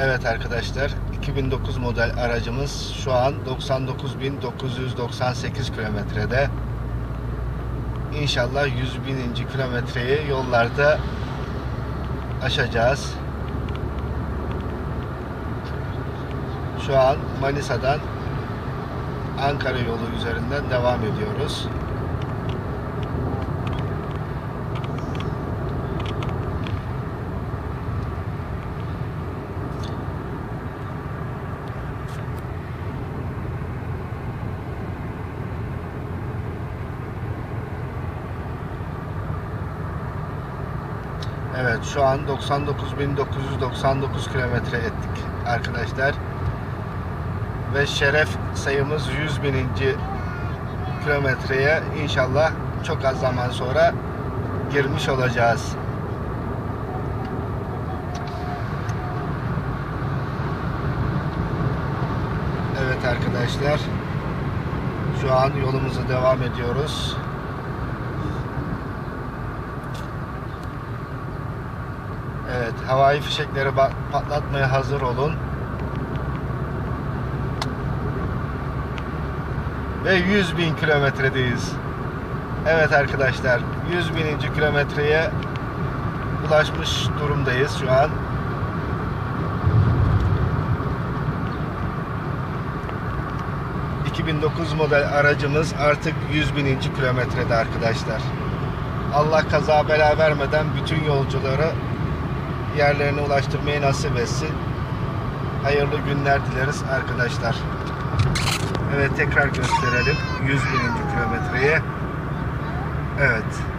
Evet arkadaşlar 2009 model aracımız şu an 99.998 kilometrede. İnşallah 100 bininci kilometreyi yollarda aşacağız. Şu an Manisa'dan Ankara yolu üzerinden devam ediyoruz. Evet şu an 99.999 kilometre ettik arkadaşlar. Ve şeref sayımız 100 bininci kilometreye inşallah çok az zaman sonra girmiş olacağız. Evet arkadaşlar. Şu an yolumuza devam ediyoruz. Evet, havai fişekleri patlatmaya hazır olun. Ve 100 bin kilometredeyiz. Evet arkadaşlar, 100 bininci kilometreye ulaşmış durumdayız şu an. ...2009 model aracımız artık 100 bininci kilometrede arkadaşlar. Allah kaza bela vermeden bütün yolcuları yerlerine ulaştırmayı nasip etsin. Hayırlı günler dileriz arkadaşlar. Evet tekrar gösterelim 100 bininci kilometreyi. Evet.